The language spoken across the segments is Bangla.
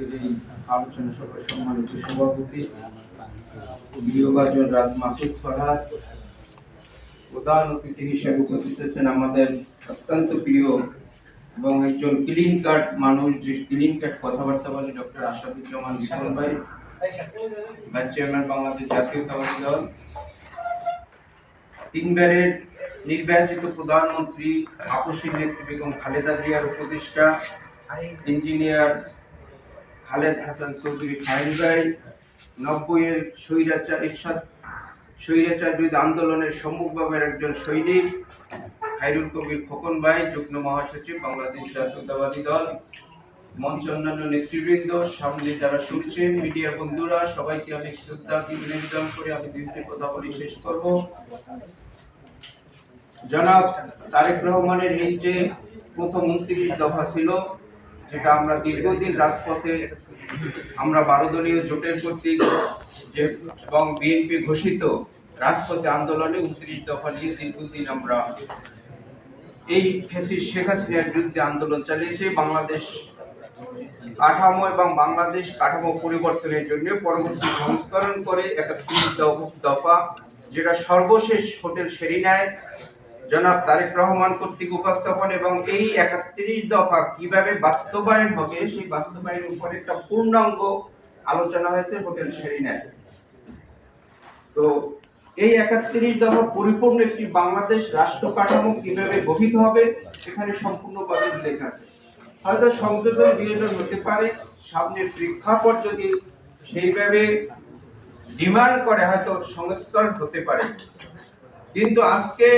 আজকের এই আলোচনা সভায় সম্মানিত সভাপতি বিয়োগাজন রাজ মাসুদ ফরহাদ। প্রধান অতিথি হিসেবে উপস্থিত আমাদের অত্যন্ত প্রিয় এবং একজন ক্লিন কাট মানুষ, যে ক্লিন কাট কথাবার্তা বলে, ডক্টর ভাই ভাইস চেয়ারম্যান বাংলাদেশ দল। তিনবারের নির্বাচিত প্রধানমন্ত্রী আপসী নেত্রী বেগম খালেদা জিয়ার উপদেষ্টা ইঞ্জিনিয়ার খালেদ হাসান চৌধুরী ফাহিম ভাই নব্বইয়ের স্বৈরাচার, ইরশাদ স্বৈরাচার বিরোধী আন্দোলনের সম্মুখভাবের একজন সৈনিক খাইরুল কবির খোকন ভাই, যুগ্ম মহাসচিব, বাংলাদেশ জাতীয়তাবাদী দল, মঞ্চ অন্যান্য নেতৃবৃন্দ, সামনে যারা শুনছেন মিডিয়া বন্ধুরা, সবাইকে অনেক শ্রদ্ধা নিবেদন করে আমি দুইটি কথা বলে, শেষ করব। জনাব তারেক রহমানের এই যে প্রথম উনত্রিশ দফা ছিল যেটা আমরা দীর্ঘদিন রাজপথে আমরা বারো দলীয় জোটের কর্তৃক যে এবং বিএনপি ঘোষিত রাজপথে আন্দোলনে উনত্রিশ দফা নিয়ে দীর্ঘদিন আমরা এই ফেসিস শেখ হাসিনার বিরুদ্ধে আন্দোলন চালিয়েছে। বাংলাদেশ কাঠামো এবং বাংলাদেশ কাঠামো পরিবর্তনের জন্য পরবর্তী সংস্করণ করে একত্রিশ দফা, যেটা সর্বশেষ হোটেল সেরিনায় জনাব তারেক রহমান কর্তৃক উপস্থাপন এবং এই একত্রিশ দফা কীভাবে বাস্তবায়ন হবে, সেই বাস্তবায়নের উপরে একটা পূর্ণাঙ্গ আলোচনা হয়েছে হোটেল সেরিনায় তো এই একত্রিশ দফা পরিপূর্ণ একটি বাংলাদেশ রাষ্ট্র কাঠামো কীভাবে গঠিত হবে সেখানে সম্পূর্ণভাবে উল্লেখ আছে। হয়তো সংযোজন বিয়োজন হতে পারে, সামনের প্রেক্ষাপট যদি সেইভাবে ডিমান্ড করে, হয়তো সংস্করণ হতে পারে। কিন্তু আজকে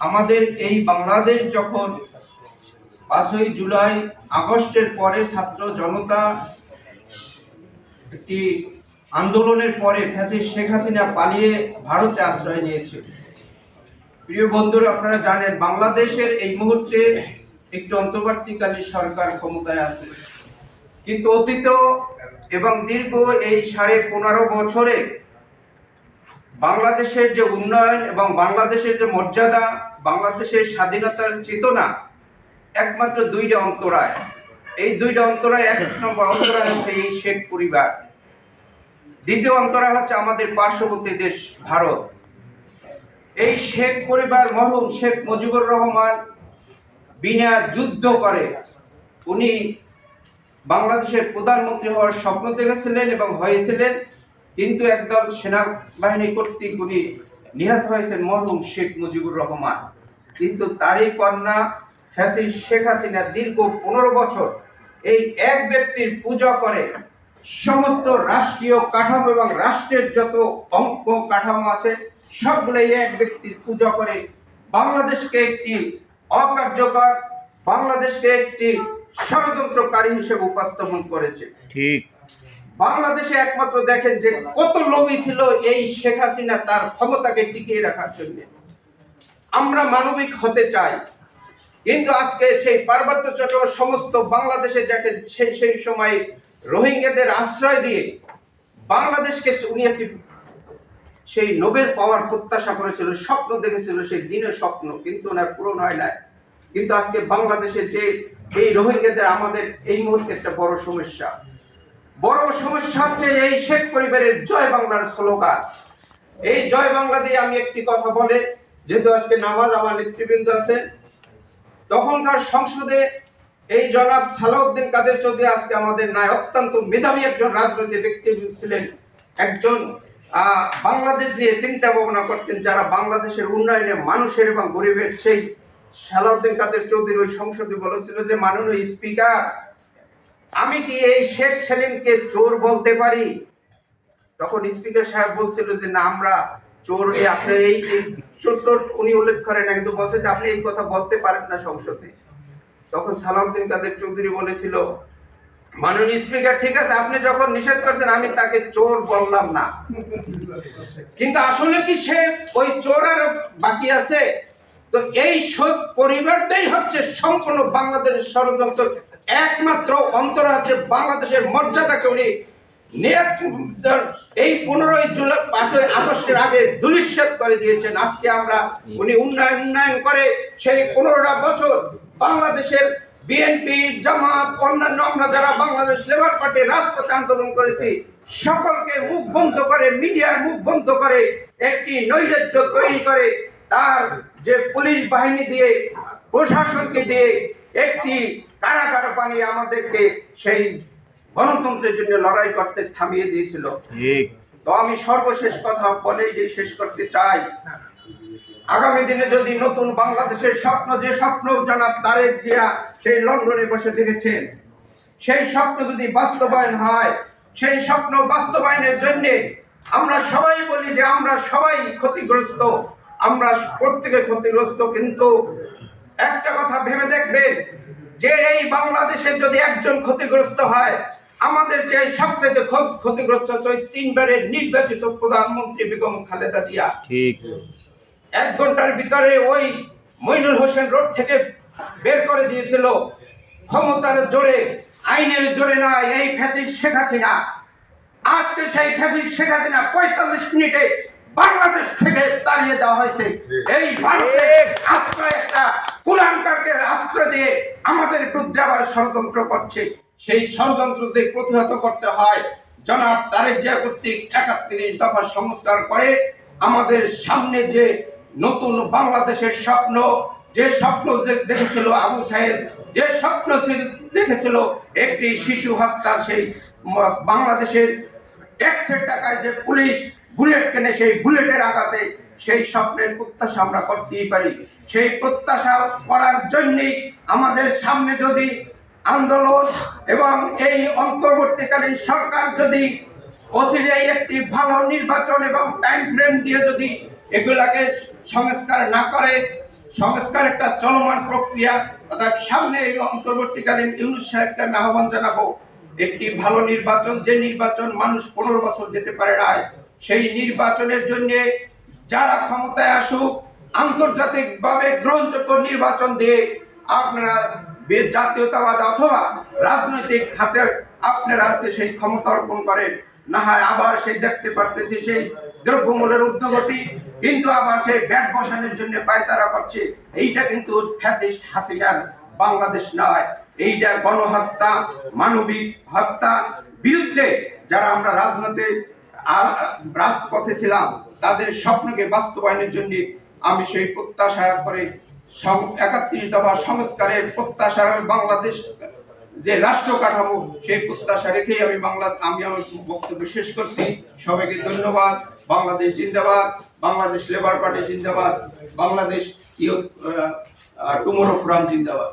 আমাদের এই বাংলাদেশ যখন পাঁচই জুলাই আগস্টের পরে ছাত্র জনতা একটি আন্দোলনের পরে ফ্যাসিস্ট শেখ হাসিনা পালিয়ে ভারতে আশ্রয় নিয়েছে। প্রিয় বন্ধুরা, আপনারা জানেন বাংলাদেশের এই মুহূর্তে একটি অন্তর্বর্তীকালীন সরকার ক্ষমতায় আছে। কিন্তু অতীত এবং দীর্ঘ এই সাড়ে পনেরো বছরে বাংলাদেশের যে উন্নয়ন এবং বাংলাদেশের যে মর্যাদা, বাংলাদেশের স্বাধীনতার চেতনা একমাত্র দুইটা অন্তরায়। এই দুইটা অন্তরায় এক নম্বর অন্তরায় হচ্ছে এই শেখ পরিবার। দ্বিতীয় অন্তরায় হচ্ছে আমাদের পার্শ্ববর্তী দেশ ভারত। এই শেখ পরিবার মরহুম শেখ মুজিবুর রহমান বিনা যুদ্ধ করে উনি বাংলাদেশের প্রধানমন্ত্রী হওয়ার স্বপ্ন দেখেছিলেন এবং হয়েছিলেন। কিন্তু একদল সেনাবাহিনী কর্তৃক উনি নিহত হয়েছেন মরহুম শেখ মুজিবুর রহমান। কিন্তু তারই কন্যা ফ্যাসিস শেখ হাসিনা দীর্ঘ পনেরো বছর এই এক ব্যক্তির পূজা করে সমস্ত রাষ্ট্রীয় কাঠামো এবং রাষ্ট্রের যত অঙ্ক কাঠামো আছে সবগুলো এক ব্যক্তির পূজা করে বাংলাদেশকে একটি অকার্যকর, বাংলাদেশকে একটি ষড়যন্ত্রকারী হিসেবে উপস্থাপন করেছে। ঠিক। বাংলাদেশে একমাত্র দেখেন যে কত লোভী ছিল এই শেখ হাসিনা তার ক্ষমতাকে টিকিয়ে রাখার জন্য। আমরা মানবিক হতে চাই। কিন্তু আজকে সেই পার্বত্য চট্ট সমস্ত বাংলাদেশে দেখেন সেই সেই সময় রোহিঙ্গাদের আশ্রয় দিয়ে বাংলাদেশকে উনি একটি সেই নোবেল পাওয়ার প্রত্যাশা করেছিল, স্বপ্ন দেখেছিল, সেই দিনের স্বপ্ন। কিন্তু ওনার পূরণ হয় নাই। কিন্তু আজকে বাংলাদেশে যে এই রোহিঙ্গাদের আমাদের এই মুহূর্তে একটা বড় সমস্যা। বড় সমস্যা হচ্ছে এই শেখ পরিবারের জয় বাংলার স্লোগান। এই জয় বাংলা দিয়ে আমি একটি কথা বলে, যেহেতু আজকে নামাজ আমার নেতৃবৃন্দ আছে তখনকার সংসদে এই জনাব সালাউদ্দিন কাদের চৌধুরী আজকে আমাদের নাই অত্যন্ত মেধাবী একজন রাজনৈতিক ব্যক্তি ছিলেন। একজন বাংলাদেশ নিয়ে চিন্তা ভাবনা করতেন যারা বাংলাদেশের উন্নয়নে মানুষের এবং গরিবের সেই সালাউদ্দিন কাদের চৌধুরী ওই সংসদে বলেছিল যে, মাননীয় স্পিকার আমি কি এই শেখ সেলিমকে চোর বলতে পারি? তখন স্পিকার সাহেব বলছিল যে, না, আমরা চোর আপনি এই চোর উনি উল্লেখ করেন কিন্তু বলছে যে, আপনি এই কথা বলতে পারেন না সংসদে। তখন সালাউদ্দিন কাদের চৌধুরী বলেছিল, মাননীয় স্পিকার, ঠিক আছে, আপনি যখন নিষেধ করছেন, আমি তাকে চোর বললাম না। কিন্তু আসলে কি সে ওই চোর আর বাকি আছে? তো এই পরিবারটাই হচ্ছে সম্পূর্ণ বাংলাদেশের ষড়যন্ত্র একমাত্র অন্তরাজ্যে বাংলাদেশের মর্যাদাকে উনি এই পনেরোই জুলাই পাঁচই আগস্টের আগে দুলিশ্বাদ করে দিয়েছেন। আজকে আমরা উনি উন্নয়ন উন্নয়ন করে সেই পনেরোটা বছর বাংলাদেশের বিএনপি জামাত, অন্যান্য আমরা যারা বাংলাদেশ লেবার পার্টি রাজপথে আন্দোলন করেছি, সকলকে মুখ বন্ধ করে, মিডিয়ার মুখ বন্ধ করে, একটি নৈরাজ্য তৈরি করে, তার যে পুলিশ বাহিনী দিয়ে, প্রশাসনকে দিয়ে, একটি কারাগার বানিয়ে আমাদেরকে সেই গণতন্ত্রের জন্য লড়াই করতে থামিয়ে দিয়েছিল। তো আমি সর্বশেষ কথা বলেই যে শেষ করতে চাই। আগামী দিনে যদি নতুন বাংলাদেশের স্বপ্ন যে স্বপ্ন জনাব তারেক জিয়া সেই লন্ডনে বসে দেখেছেন। সেই স্বপ্ন যদি বাস্তবায়ন হয় সেই স্বপ্ন বাস্তবায়নের জন্য আমরা সবাই বলি যে আমরা সবাই ক্ষতিগ্রস্ত আমরা প্রত্যেকে ক্ষতিগ্রস্ত কিন্তু একটা কথা ভেবে দেখবেন যে এই বাংলাদেশে যদি একজন ক্ষতিগ্রস্ত হয় আমাদের যে সবচেয়ে ক্ষ- ক্ষতিগ্রস্ত তিনবারের নির্বাচিত প্রধানমন্ত্রী বেগম খালেদা জিয়া। ঠিক। এক ঘণ্টার ভিতরে ওই মইনুল হোসেন রোড থেকে বের করে দিয়েছিল। ক্ষমতার জোরে আইনের জোরে নয় এই ফ্যাসিস শেখ হাসিনা। আজকে সেই ফ্যাসিস শেখ হাসিনা পঁয়তাল্লিশ মিনিটে বাংলাদেশ থেকে তাড়িয়ে দেওয়া হয়েছে। এই ভারতের আশ্রয় একটা কুলাঙ্কারকে আশ্রয় দিয়ে আমাদের বিরুদ্ধে আবার ষড়যন্ত্র করছে। সেই ষড়যন্ত্রকে প্রতিহত করতে হয়। জনাব তারেক জিয়া কর্তৃক একাত্রিশ দফা সংস্কার করে আমাদের সামনে যে নতুন বাংলাদেশের স্বপ্ন যে স্বপ্ন দেখেছিল আবু সাহেব যে স্বপ্ন সে দেখেছিল একটি শিশু হত্যা সেই বাংলাদেশের ট্যাক্সের টাকায় যে পুলিশ বুলেট কেনে সেই বুলেটের আঘাতে সেই স্বপ্নের প্রত্যাশা আমরা করতেই পারি। সেই প্রত্যাশা করার জন্যই আমাদের সামনে যদি আন্দোলন এবং এই অন্তর্বর্তীকালীন সরকার যদি অচিরেই একটি ভালো নির্বাচন এবং টাইম ফ্রেম দিয়ে যদি এগুলাকে সংস্কার না করে, সংস্কার একটা চলমান প্রক্রিয়া অর্থাৎ সামনে এই অন্তর্বর্তীকালীন ইউনুস সাহেবকে আমি আহ্বান জানাব, একটি ভালো নির্বাচন, যে নির্বাচন মানুষ পনেরো বছর যেতে পারে না সেই নির্বাচনের জন্য যারা ক্ষমতায় আসুক, আন্তর্জাতিকভাবে গ্রহণযোগ্য নির্বাচন দিয়ে আপনারা জাতীয়তাবাদ অথবা রাজনৈতিক হাতে আপনারা আজকে সেই ক্ষমতা অর্পণ করেন। না হয় আবার সেই দেখতে পারতেছি সেই দ্রব্যমূল্যের ঊর্ধ্বগতি, কিন্তু আবার সেই ব্যাট বসানোর জন্য পায়তারা করছে। এইটা কিন্তু ফ্যাসিস্ট হাসিনার বাংলাদেশ নয়। এইটা গণহত্যা, মানবিক হত্যা, বিরুদ্ধে যারা আমরা রাজনীতি আর রাজপথে ছিলাম, তাদের স্বপ্নকে বাস্তবায়নের জন্য আমি সেই প্রত্যাশা করে একাত্রিশ দফা সংস্কারের প্রত্যাশা বাংলাদেশ, যে রাষ্ট্র কাঠামো, সেই প্রত্যাশা রেখেই আমি বাংলা, আমি আমার বক্তব্য শেষ করছি। সবাইকে ধন্যবাদ। বাংলাদেশ জিন্দাবাদ। বাংলাদেশ লেবার পার্টি জিন্দাবাদ। বাংলাদেশ টুমোরো ফোরাম জিন্দাবাদ।